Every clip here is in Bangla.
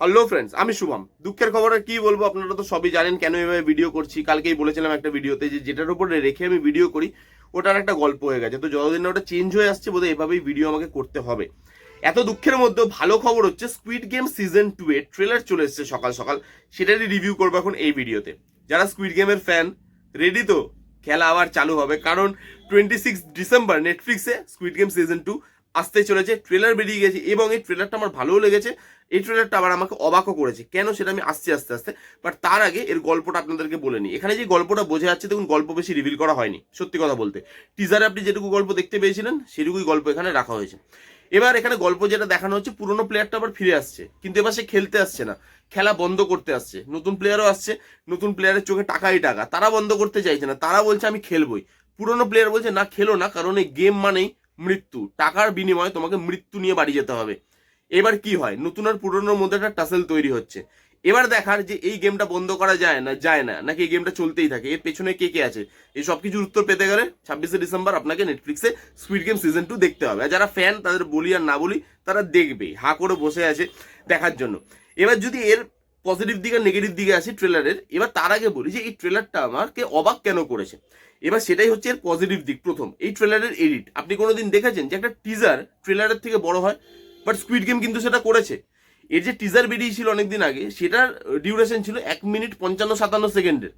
হ্যালো ফ্রেন্ডস আমি শুভম। দুঃখের খবর কি বলব আপনারা তো সবই জানেন কেন এভাবে ভিডিও করছি। কালকেই বলেছিলাম একটা ভিডিওতে যে যেটার উপরে রেখে আমি ভিডিও করি, ওটার একটা গল্প হয়ে গেছে। তো যতদিন না ওটা চেঞ্জ হয়ে আসছে, বোধহয় এভাবেই ভিডিও আমাকে করতে হবে। এত দুঃখের মধ্যে ভালো খবর হচ্ছে স্কুইড গেম সিজন টু এর ট্রেলার চলে এসেছে সকাল সকাল। সেটারই রিভিউ করব এখন এই ভিডিওতে যারা স্কুইড গেমের ফ্যান রেডি তো? খেলা আবার চালু হবে। কারণ টোয়েন্টি সিক্স ডিসেম্বর নেটফ্লিক্সে স্কুইড গেম সিজন টু আসতে চলেছে ট্রেলার বেরিয়ে গেছে এবং এই ট্রেলারটা আমার ভালোও লেগেছে। এই ট্রেলারটা আবার আমাকে অবাকও করেছে। কেন সেটা আমি আসছি আস্তে আস্তে বাট তার আগে এর গল্পটা আপনাদেরকে বলে নিই। এখানে যে গল্পটা বোঝা যাচ্ছে, দেখুন গল্প বেশি রিভিল করা হয়নি, সত্যি কথা বলতে। টিজারে আপনি যেটুকু গল্প দেখতে পেয়েছিলেন, সেটুকুই গল্প এখানে রাখা হয়েছে। এবার এখানে গল্প যেটা দেখানো হচ্ছে, পুরোনো প্লেয়ারটা আবার ফিরে আসছে, কিন্তু এবার সে খেলতে আসছে না। খেলা বন্ধ করতে আসছে, নতুন প্লেয়ারও আসছে, নতুন প্লেয়ারের চোখে টাকাই টাকা। তারা বন্ধ করতে চাইছে না, তারা বলছে আমি খেলবই। পুরনো প্লেয়ার বলছে, না, খেলো না, কারণ এই গেম মানেই মৃত্যু, টাকার বিনিময়ে তোমাকে মৃত্যু নিয়ে বাড়ি যেতে হবে। এবার কি হয়? নতুন আর পুরোনোর মধ্যে একটা টাসেল তৈরি হচ্ছে। এবার দেখার যে এই গেমটা বন্ধ করা যায় না যায় না, নাকি এই গেমটা চলতেই থাকে, এর পেছনে কে কে আছে? এই সব কিছুর উত্তর পেতে গেলে ছাব্বিশে ডিসেম্বর আপনাকে নেটফ্লিক্সে স্কুইড গেম সিজন টু দেখতে হবে। আর যারা ফ্যান তাদের বলি আর না বলি, তারা দেখবেই হা করে বসে আছে দেখার জন্য। এবার যদি এর পজিটিভ দিক আর নেগেটিভ দিকে আসি ট্রেলারের এবার তার আগে বলি যে এই ট্রেলারটা আমাকে অবাক কেন করেছে? এবার সেটাই হচ্ছে এর পজিটিভ দিক, প্রথম। এই ট্রেলারের এডিট আপনি কোনোদিন দেখেছেন যে একটা টিজার ট্রেলারের থেকে বড় হয় বাট স্কুইড গেম কিন্তু সেটা করেছে। এর যে টিজার বেরিয়েছিল অনেকদিন আগে, সেটার ডিউরেশন ছিল এক মিনিট পঞ্চান্ন সাতান্ন সেকেন্ডের।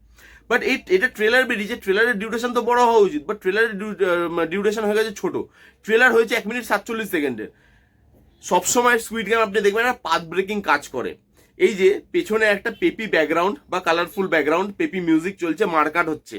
বাট এই, এটা ট্রেলার বেরিয়েছে ট্রেলারের ডিউরেশন তো বড় হওয়া উচিত বাট ট্রেলারের ডিউরেশন হয়ে গেছে ছোট। ট্রেলার হয়েছে এক মিনিট সাতচল্লিশ সেকেন্ডের। সবসময় স্কুইড গেম আপনি দেখবেন পাথ ব্রেকিং কাজ করে। এই যে পেছনে একটা পেপি ব্যাকগ্রাউন্ড বা কালারফুল ব্যাকগ্রাউন্ড পেপি মিউজিক চলছে মার্কাট হচ্ছে।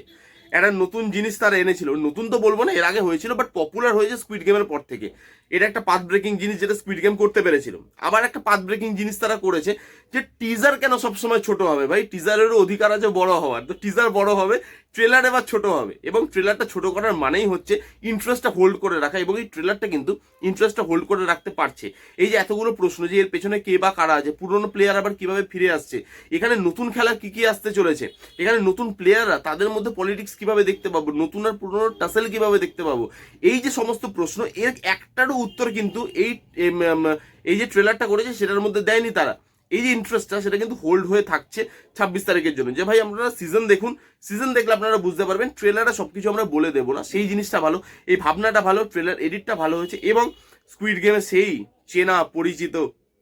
একটা নতুন জিনিস তারা এনেছিল। নতুন তো বলব না, এর আগে হয়েছিল বাট পপুলার হয়েছে স্কুইড গেমের পর থেকে। এটা একটা পাথ ব্রেকিং জিনিস যেটা স্কুইড গেম করতে পেরেছিল। আবার একটা পাথ ব্রেকিং জিনিস তারা করেছে যে টিজার কেন সবসময় ছোট হবে ভাই? টিজারেরও অধিকার আছে বড় হওয়ার। তো টিজার বড় হবে ট্রেলার এবার ছোট হবে। এবং ট্রেলারটা ছোট করার মানেই হচ্ছে ইন্টারেস্টটা হোল্ড করে রাখা এবং এই ট্রেলারটা কিন্তু ইন্টারেস্টটা হোল্ড করে রাখতে পারছে। এই যে এতগুলো প্রশ্ন যে এর পেছনে কে বা কারা আছে, পুরনো প্লেয়ার আবার কীভাবে ফিরে আসছে? এখানে নতুন খেলা কি কি আসতে চলেছে? এখানে নতুন প্লেয়াররা তাদের মধ্যে পলিটিক্স কীভাবে দেখতে পাবো? নতুন আর পুরনো টাসেল কীভাবে দেখতে পাবো? এই যে সমস্ত প্রশ্ন, এর একটারও উত্তর কিন্তু এই এই যে ট্রেলারটা করেছে সেটার মধ্যে দেয়নি তারা। এই যে ইন্টারেস্টটা সেটা কিন্তু হোল্ড হয়ে থাকছে ছাব্বিশ তারিখের জন্য। যে ভাই, আপনারা সিজন দেখুন সিজন দেখলে আপনারা বুঝতে পারবেন ট্রেলারে সবকিছু আমরা বলে দেবো না। সেই জিনিসটা ভালো, এই ভাবনাটা ভালো ট্রেলার এডিটটা ভালো হয়েছে এবং স্কুইড গেমে সেই চেনা, পরিচিত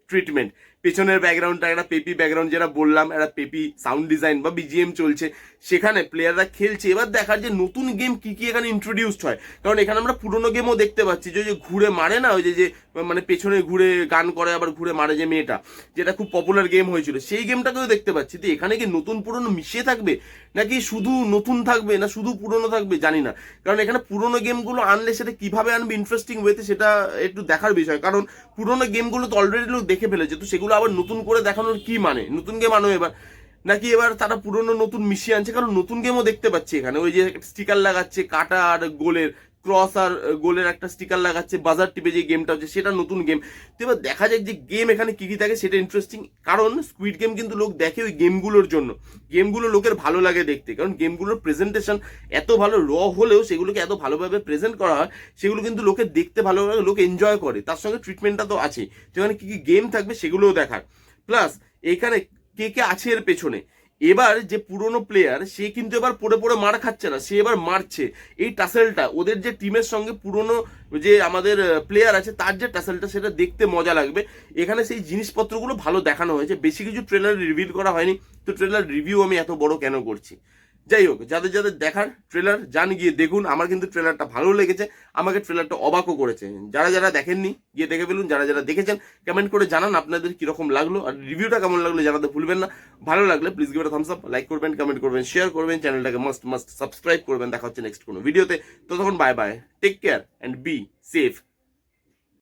ট্রিটমেন্ট পেছনের ব্যাকগ্রাউন্ডটা একটা পেপি ব্যাকগ্রাউন্ড যেটা বললাম, একটা পেপি সাউন্ড ডিজাইন বা বিজিএম চলছে, সেখানে প্লেয়াররা খেলছে। এবার দেখার যে নতুন গেম কি কি এখানে ইন্ট্রোডিউসড হয়। কারণ এখানে আমরা পুরোনো গেমও দেখতে পাচ্ছি, যে ঘুরে মারে না, ওই যে যে মানে পেছনে ঘুরে গান করে, আবার ঘুরে মারে যে মেয়েটা, যেটা খুব পপুলার গেম হয়েছিল। সেই গেমটাকেও দেখতে পাচ্ছি। তো এখানে কি নতুন পুরনো মিশিয়ে থাকবে? নাকি শুধু নতুন থাকবে, না শুধু পুরনো থাকবে? জানি না। কারণ এখানে পুরনো গেমগুলো আনলে সেটা কীভাবে আনবে ইন্টারেস্টিং ওয়েতে সেটা একটু দেখার বিষয়। কারণ পুরনো গেমগুলো তো অলরেডি লোক দেখে ফেলেছে, তো সেগুলো আবার নতুন করে দেখানোর কি মানে? নতুন গেম আনো এবার। নাকি এবার তারা পুরনো নতুন মিশিয়ে আনছে? কারণ নতুন গেমও দেখতে পাচ্ছি এখানে। ওই যে স্টিকার লাগাচ্ছে, কাটা আর গোলের। ক্রস আর গোলের একটা স্টিকার লাগাচ্ছে বাজার টিপে যে গেমটা হচ্ছে, সেটা নতুন গেম তো এবার দেখা যাক যে গেম এখানে কি কি থাকে, সেটা ইন্টারেস্টিং কারণ স্কুইড গেম কিন্তু লোক দেখে ওই গেমগুলোর জন্য। গেমগুলো লোকের ভালো লাগে দেখতে। কারণ গেমগুলোর প্রেজেন্টেশন এত ভালো র হলেও সেগুলোকে এত ভালোভাবে প্রেজেন্ট করা হয়, সেগুলো কিন্তু লোকে দেখতে ভালো লাগে লোক এনজয় করে। তার সঙ্গে ট্রিটমেন্টটা তো আছে সেখানে কী কী গেম থাকবে সেগুলোও দেখার। প্লাস এখানে কে কে আছে এর পেছনে? এবার যে পুরনো প্লেয়ার সে কিন্তু এবার পড়ে পড়ে মার খাচ্ছে না, সে এবার মারছে। এই টাসেলটা ওদের যে টিমের সঙ্গে পুরনো যে আমাদের প্লেয়ার আছে, তার যে টাসেলটা সেটা দেখতে মজা লাগবে। এখানে সেই জিনিসপত্রগুলো ভালো দেখানো হয়েছে। বেশি কিছু ট্রেলার রিভিল করা হয়নি। তো ট্রেলার রিভিউ আমি এত বড় কেন করছি? যাই হোক, যাদের যাদের দেখার ট্রেলার যান, গিয়ে দেখুন। আমার কিন্তু ট্রেলারটা ভালো লেগেছে। আমাকে ট্রেলারটা অবাকও করেছে। যারা যারা দেখেননি, গিয়ে দেখে ফেলুন। যারা যারা দেখেছেন কমেন্ট করে জানান আপনাদের কীরকম লাগল। আর রিভিউটা কেমন লাগল জানাতে ভুলবেন না। ভালো লাগলে please give thumbs up like করবেন কমেন্ট করবেন শেয়ার করবেন চ্যানেলটাকে মাস্ট মাস্ট সাবস্ক্রাইব করবেন। দেখা হচ্ছে নেক্সট কোনো ভিডিওতে ততক্ষণ bye bye take care and be safe